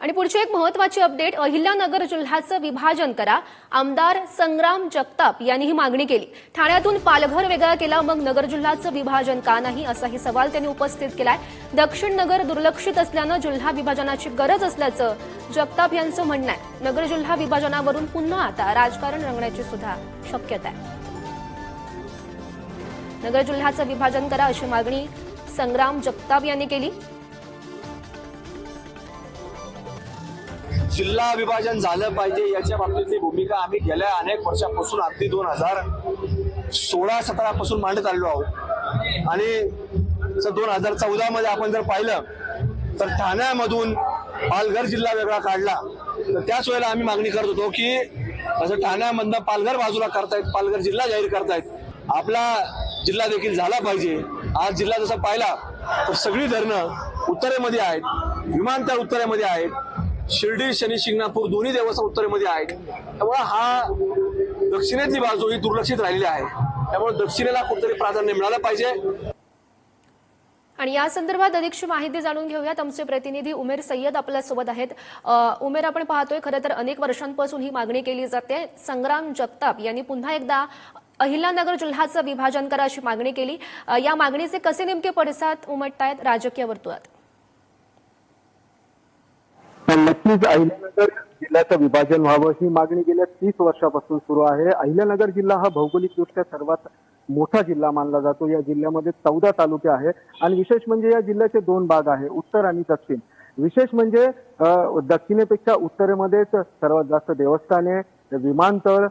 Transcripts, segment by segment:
आणि पुढची एक महत्वाची अपडेट अहिल्यानगर जिल्ह्याचं विभाजन करा. आमदार संग्राम जगताप यांनी ही मागणी केली. ठाण्यातून पालघर वेगळा केला मग नगर जिल्ह्याचं विभाजन का नाही असाही सवाल त्यांनी उपस्थित केलाय. दक्षिण नगर दुर्लक्षित असल्यानं जिल्हा विभाजनाची गरज असल्याचं जगताप यांचं म्हणणं आहे. नगर जिल्हा विभाजनावरून पुन्हा आता राजकारण रंगण्याची सुद्धा शक्यता आहे. नगर जिल्ह्याचं विभाजन करा अशी मागणी संग्राम जगताप यांनी केली. जिल्हा विभाजन झालं पाहिजे याच्या बाबतीतली भूमिका आम्ही गेल्या अनेक वर्षापासून अगदी दोन हजार सोळा सतरा पासून मांडत आलेलो आहोत. आणि दोन हजार चौदा मध्ये आपण जर पाहिलं तर ठाण्यामधून पालघर जिल्हा वेगळा काढला. तर त्याच वेळेला आम्ही मागणी करत होतो की असं ठाण्यामधनं पालघर बाजूला करतायत पालघर जिल्हा जाहीर करतायत. आपला जिल्हा देखील झाला पाहिजे. आज जिल्हा जसा पाहिला तर सगळी धरणं उत्तरेमध्ये आहेत विमानतळ उत्तरेमध्ये आहेत. शिर्डी शनी शिंगणापूर दोन्ही देवस्थान उत्तरेमध्ये आहेत. त्यामुळे हा दक्षिणेतली बाजू ही दुर्लक्षित राहिलेली आहे. त्यामुळे दक्षिणेला कुठेतरी प्राधान्य मिळालं पाहिजे. आणि या संदर्भात अधिकची माहिती जाणून घेऊयात. आमचे प्रतिनिधी उमेर सय्यद आपल्यासोबत आहेत. उमेर आपण पाहतोय खरं तर अनेक वर्षांपासून ही मागणी केली जाते. संग्राम जगताप यांनी पुन्हा एकदा अहिल्यानगर जिल्ह्याचं विभाजन करा अशी मागणी केली. या मागणीचे कसे नेमके पडसाद उमटतायत? राजकीय वर्तुळात तर नक्कीच अहिल्यानगर जिल्ह्याचं विभाजन व्हावं ही मागणी गेल्या तीस वर्षापासून सुरू आहे. अहिल्यानगर जिल्हा हा भौगोलिकदृष्ट्या सर्वात मोठा जिल्हा मानला जातो. या जिल्ह्यामध्ये चौदा तालुके आहे आणि विशेष म्हणजे या जिल्ह्याचे दोन भाग आहे उत्तर आणि दक्षिण. विशेष म्हणजे दक्षिणेपेक्षा उत्तरेमध्येच सर्वात जास्त देवस्थाने विमानतळ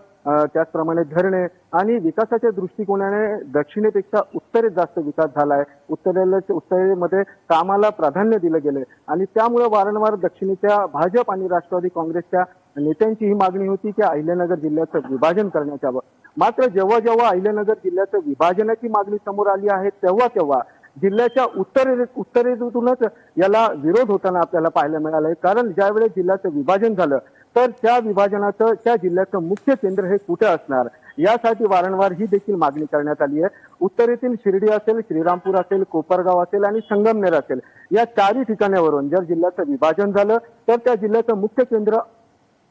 त्याचप्रमाणे धरणे आणि विकासाच्या दृष्टिकोनाने दक्षिणेपेक्षा उत्तरेत जास्त विकास झाला आहे उत्तरेला उत्तरेमध्ये कामाला प्राधान्य दिलं गेलंय. आणि त्यामुळे वारंवार दक्षिणेच्या भाजप आणि राष्ट्रवादी काँग्रेसच्या नेत्यांची ही मागणी होती की अहिल्यानगर जिल्ह्याचं विभाजन करण्यात यावं. मात्र जेव्हा जेव्हा अहिल्यानगर जिल्ह्याचं विभाजनाची मागणी समोर आली आहे तेव्हा तेव्हा जिल्ह्याच्या उत्तरे उत्तरेतूनच याला विरोध होताना आपल्याला पाहायला मिळालंय. कारण ज्यावेळेस जिल्ह्याचं विभाजन झालं तर त्या विभाजनाचं त्या जिल्ह्याचं मुख्य केंद्र हे कुठे असणार? यासाठी वारंवार ही देखील मागणी करण्यात आली आहे. उत्तरेतील शिर्डी असेल श्रीरामपूर असेल कोपरगाव असेल आणि संगमनेर असेल. या चारही ठिकाणावरून जर जिल्ह्याचं विभाजन झालं तर त्या जिल्ह्याचं मुख्य केंद्र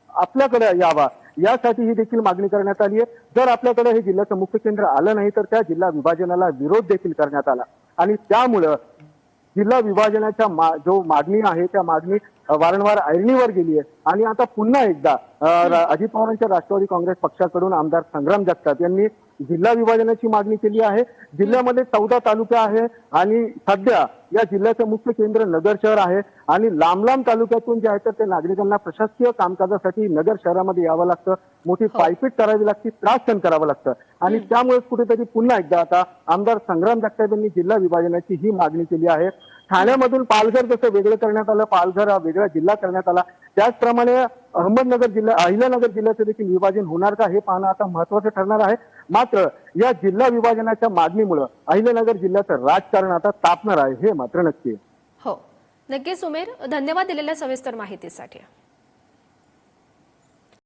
आपल्याकडे यावा. यासाठी ही देखील मागणी करण्यात आली आहे. जर आपल्याकडे हे जिल्ह्याचं मुख्य केंद्र आलं नाही तर त्या जिल्हा विभाजनाला विरोध देखील करण्यात आला. आणि त्यामुळं जिल्हा विभाजनाच्या मा- जो मागणी आहे त्या मागणी वारंवार ऐरणीवर गेली आहे. आणि आता पुन्हा एकदा अजित पवारांच्या राष्ट्रवादी काँग्रेस पक्षाकडून आमदार संग्राम जगताप यांनी जिल्हा विभाजनाची मागणी केली आहे. जिल्ह्यामध्ये चौदा तालुके आहे आणि सध्या या जिल्ह्याचं मुख्य केंद्र नगर शहर आहे. आणि लांब लांब तालुक्यातून जे आहे तर ते नागरिकांना प्रशासकीय कामकाजासाठी नगर शहरामध्ये यावं लागतं. मोठी पायपीट करावी लागते त्रास सहन करावं लागतं. आणि त्यामुळेच कुठेतरी पुन्हा एकदा आता आमदार संग्राम जगताप यांनी जिल्हा विभाजनाची ही मागणी केली आहे. ठाण्यामधून पालघर जसं वेगळं करण्यात आलं पालघर हा वेगळा जिल्हा करण्यात आला. त्याचप्रमाणे अहमदनगर जिल्हा अहिल्यानगर जिल्ह्याचं देखील विभाजन होणार का हे पाहणं आता महत्वाचं ठरणार आहे. मात्र या जिल्हा विभाजनाच्या मागणीमुळे अहिल्यानगर जिल्ह्याचं राजकारण आता तापणार आहे हे मात्र नक्की हो. नक्कीच सुमेर धन्यवाद दिलेल्या सविस्तर माहितीसाठी.